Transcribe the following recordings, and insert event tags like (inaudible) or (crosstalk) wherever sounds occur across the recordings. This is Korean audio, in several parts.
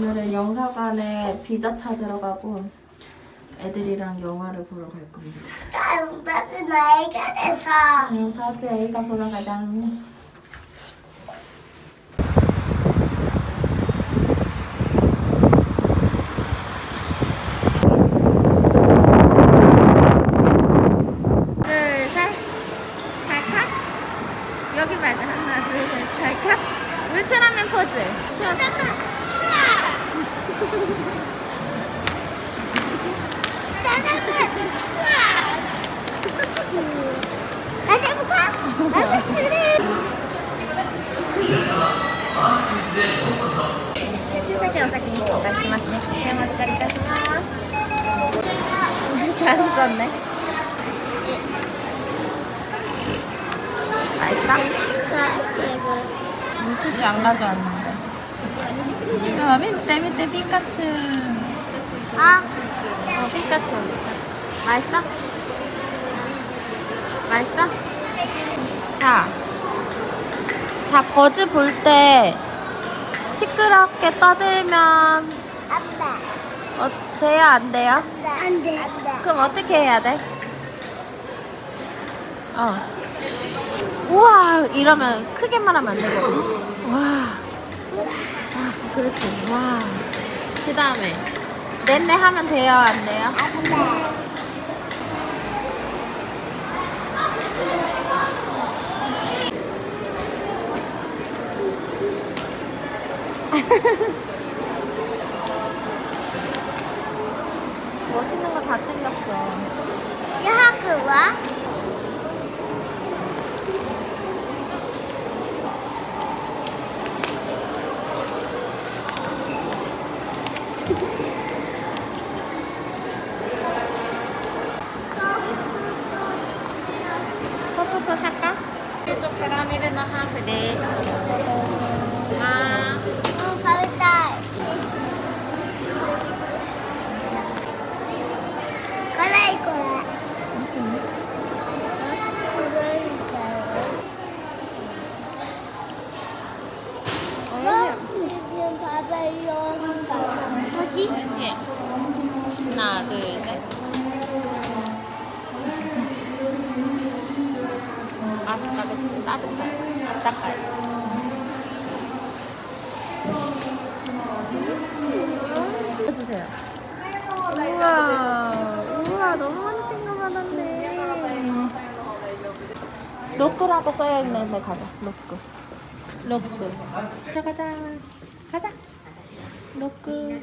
오늘은 영사관에 비자 찾으러 가고 애들이랑 영화를 보러 갈 겁니다. 버스 나이가 돼서 응, 바지 A가 보러 가자. 잘 썼네. 맛있어? 물티슈 안 가져왔는데. 아, 밑에 밑에 피카츄. 아, 어, 피카츄. 맛있어? 맛있어? 자. 자, 버즈 볼 때 시끄럽게 떠들면 안돼 어, 돼요? 안 돼요? 안 돼 안 돼 그럼 어떻게 해야 돼? 어. 우와! 이러면 크게 말하면 안 되거든. 와. 아, 그렇지. 와. 그 다음에. 넷네 하면 돼요? 안 돼요? 안 돼 (laughs) 다 챙겼어. 야 그와 퍼프퍼 살까? 이쪽 캐러멜은 하프 네. 아. 응 가겠다 그래 이거래 지금 봐봐요 뭐지? 그렇지. 하나, 둘, 셋. 맛있다, 그치? 따뜻해. 납작해. 해주세요. 우와, 우와, 너무 많이 생각하는데. 로크라고 써야있는데 가자, 로크. 로크. 들어가자. 가자. 로크.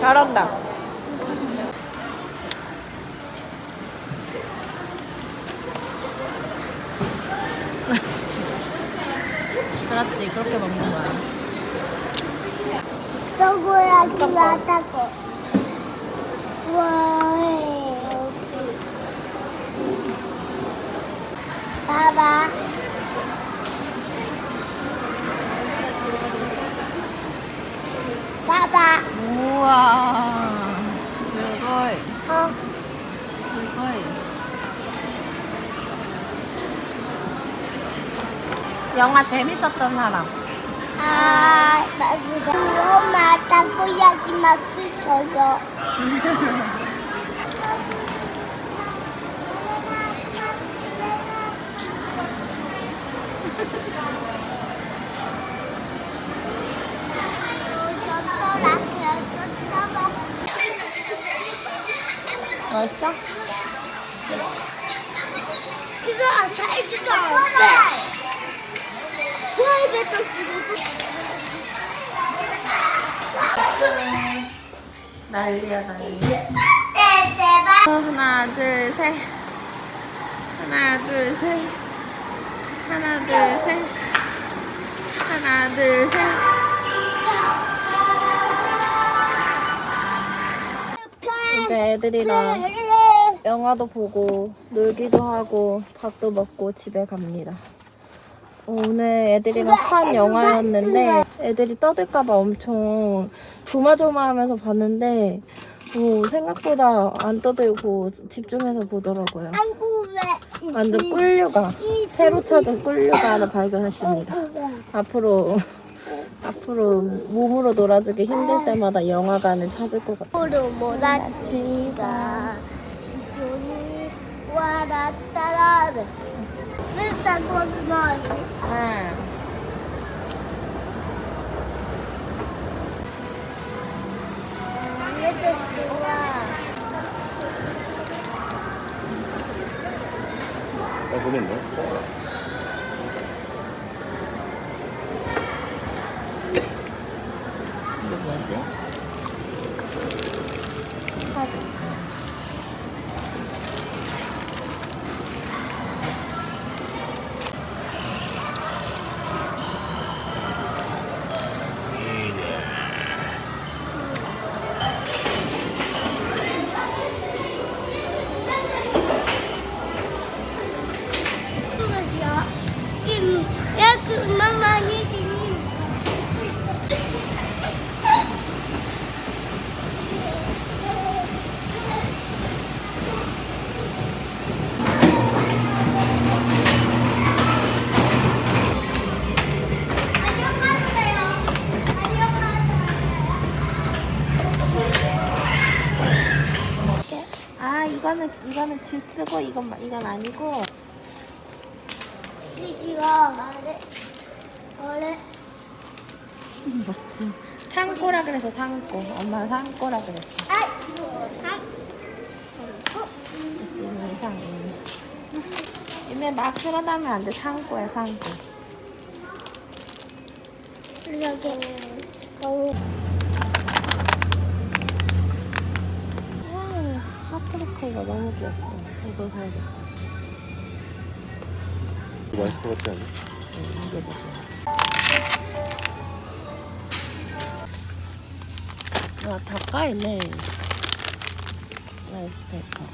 잘한다. 그렇지, 그렇게 먹는 거야. 너구야 기마다고 와 봐봐 봐봐 우와, 그거이. 어 그거이. 영화 재밌었던 사람. 아, 맛있다. 엄마 타코야키 맛있어요. 맛있어? 그거 사이즈가 어때? 난리야 난리. 하나 둘 셋. 하나 둘 셋. 하나 둘 셋. 하나 둘 셋. 이제 애들이랑 영화도 보고 놀기도 하고 밥도 먹고 집에 갑니다. 어, 오늘 애들이랑 첫 영화였는데 애들이 떠들까봐 엄청 조마조마하면서 봤는데 어, 생각보다 안 떠들고 집중해서 보더라고요. 완전 꿀류가 새로 찾은 꿀류가 하나 발견했습니다. 앞으로 앞으로 몸으로 놀아주기 힘들 때마다 영화관을 찾을 것 같아요. 으로 몰아치가 손이 와닿다라 쓸 데고 그만 아. 왜또 좋아 이거는 주스고 이건 마- 이건 아니고 시기가 말해 말해 뭐지? 상꼬라 그래서 상꼬. 엄마 상꼬라 그랬어. 아 이거 상 상고 지금 이상. 이면 막 쓸어담으면 안 돼. 상꼬야 상꼬. 여기 너무 와 하프리카가 너무 귀엽다. 이거 사야겠다. 이거 맛있을 것 같지? 응, 더 좋아. 아, 다 까있네. 라이스 페이퍼.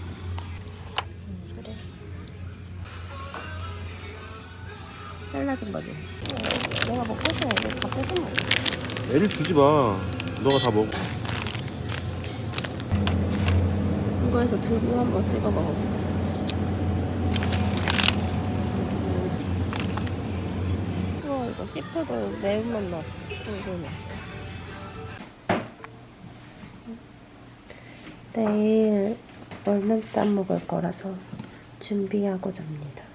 응, 그래. 잘라진 거지. 어, 내가 먹고 애들 다 뺏은 거야. 애를 주지 마. 너가 다 먹어. 이거에서 두부 한번 찍어 먹어보자. 우와, 이거 매운맛 났어. 궁금해. 내일 월남쌈 먹을 거라서 준비하고 잡니다.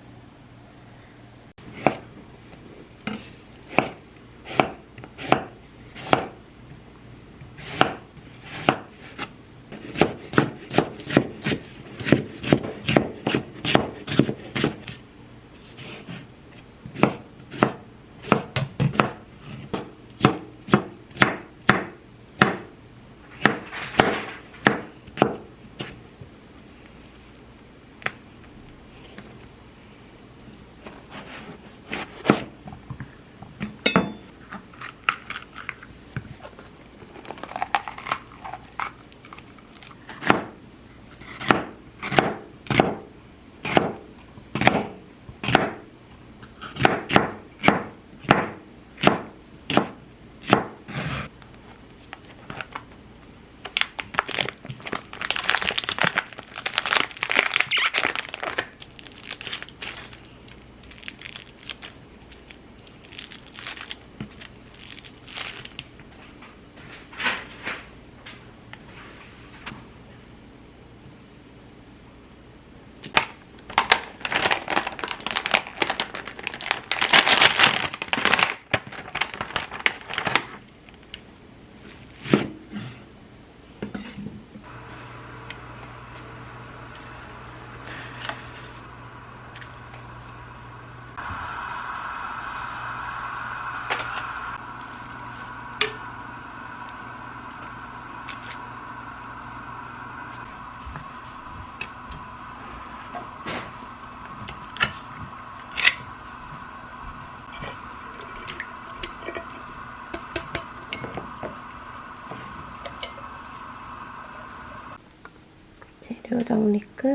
재료 정리 끝.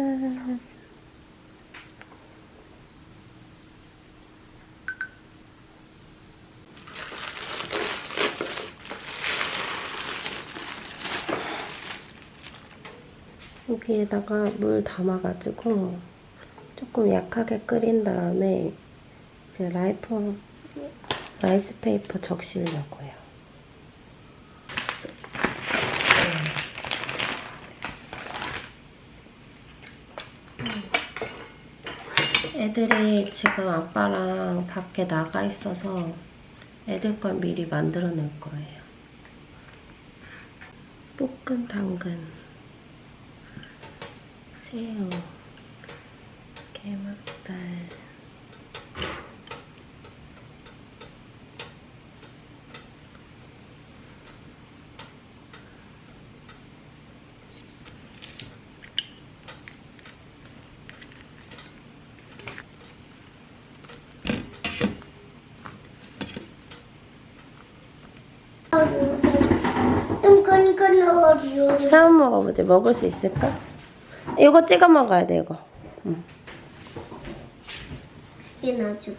여기에다가 물 담아가지고 조금 약하게 끓인 다음에 이제 라이프 라이스 페이퍼 적시려고요. 애들이 지금 아빠랑 밖에 나가 있어서 애들 걸 미리 만들어 놓을 거예요. 볶은 당근, 새우, 게맛살, 끈끈끈 어디요? 처음 먹어보지 먹을 수 있을까? 이거 찍어 먹어야 돼 이거. 나줬어.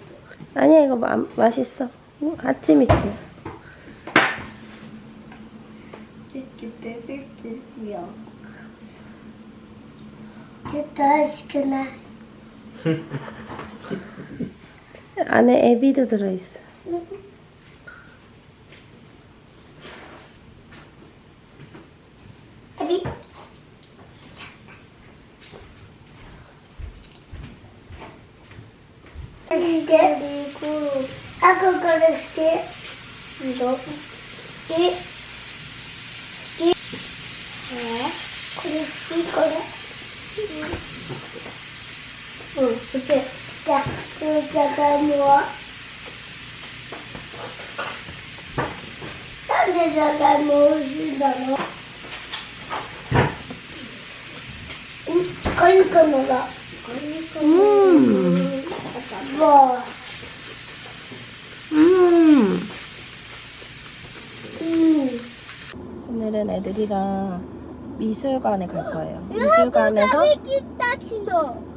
아니야 이거 마, 맛있어. 응, 아침 있지. 진짜 맛있구나. (laughs) 안에 애비도 들어있어. 애비. 이게 그리고 아까 그랬지. 이거 이게 이게 네. 그랬지 이거래. 응, 이렇게 자, 여기다가 뭐 여기다가 뭐지다 뭐. 음, 걸리고 먹어. 음. 뭐. 음. 음. 오늘은 애들이랑 미술관에 갈 거예요. 미술관에서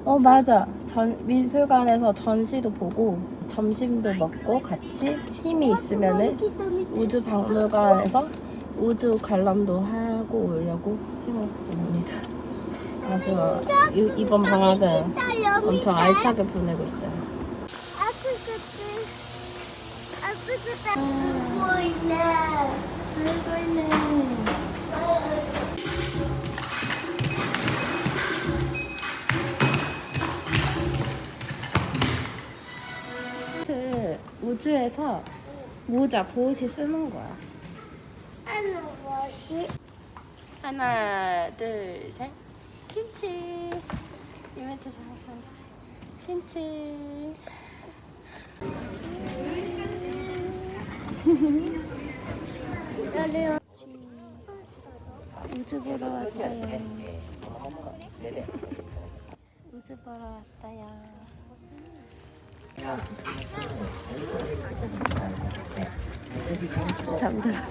어 맞아. 전 미술관에서 전시도 보고 점심도 먹고 같이 힘이 있으면은 우주 박물관에서 우주 관람도 하고 오려고 생각 중입니다. 아주 이- 이번 방학은 엄청 알차게 보내고 있어요. 그 우주에서 모자 보옷이 쓰는 거야. 하나, 둘, 셋. 김치. 이벤트 잘했어. 김치. 열려. 우주 보러 왔어요. 우주 보러 왔어요. 잠들었어.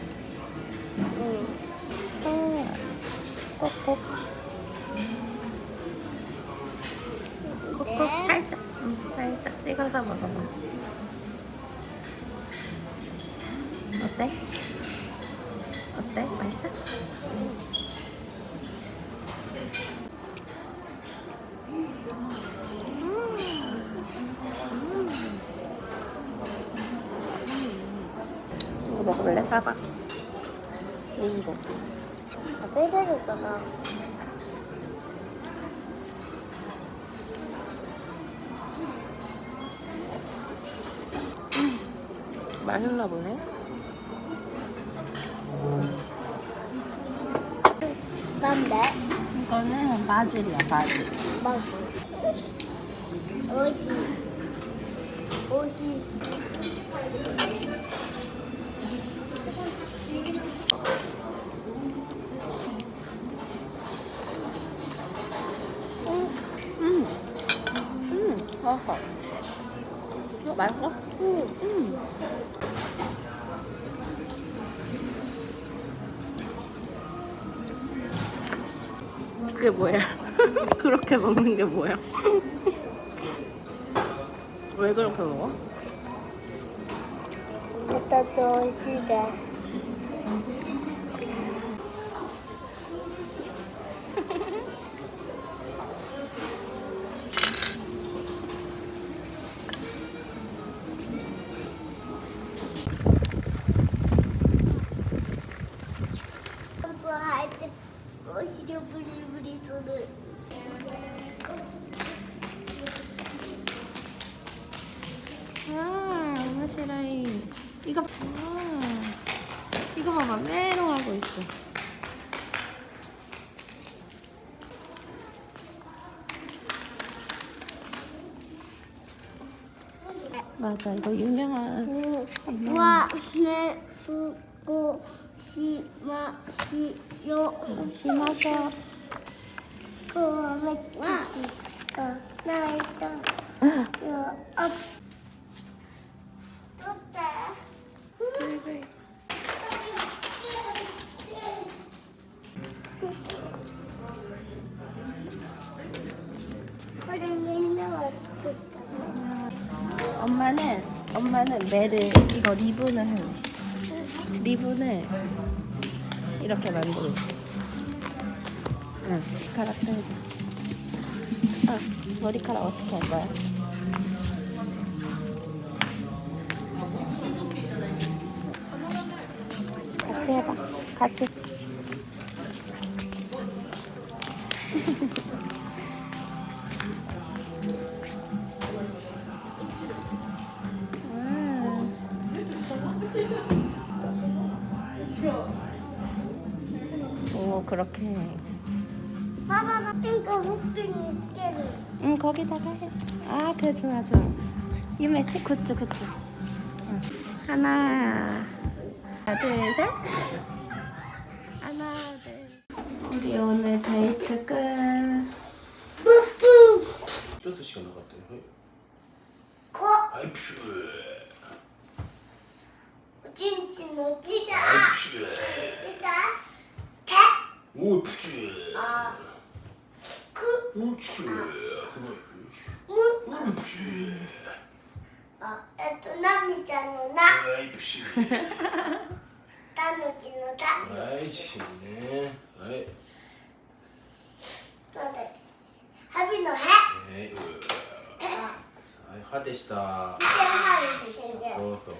꼭 꼭꼭 네. 살짝 응, 살짝 찍어서 먹어봐 어때? 어때? 맛있어? 음. 음. 이거 먹어볼래? 사과 먹다가 음. 맛있나 보네. 뭔데? 이거는 바질이야, 바질. 바질. 오시. 오시. 맛있어? 응. 음. 그게 뭐야? (laughs) 그렇게 먹는 게 뭐야? 왜 그렇게 먹어? 이따 또 시간. 이거 봐. 이거 봐봐. 메롱하고 있어. 맞아. 이거 유명한 음. 음. 우와 네 수고 시마시요. 심하셔. 음, 그와. 어, 네, 맥주 어, 나이다 엄마는 매를, 이거 리본을 해. 리본을 이렇게 만들고 있어. 응, 머리카락 빼자. 아, 머리카락 어떻게 할 거야? 같이 해봐. 같이. (laughs) 그렇게 해. 봐봐, 핑크 호핑이 있겠 응, 거기다가 해. 아, 그 좋아, 좋아. 유메치, 굿즈, 굿즈. 하나, 둘, 셋. 하나, 둘. 우리 오늘 데이트 끝. 쪼스 시간 나갔대. 코. 아이푸. 찐찐 어지다. 아이푸. おープシューあくおープシューすごいむおープシューあえっとなみちゃんのなはいプシューたぬきのたはいチキンねはいなんだっけハビのへはいうーえはい歯でした見てはる先生そうそう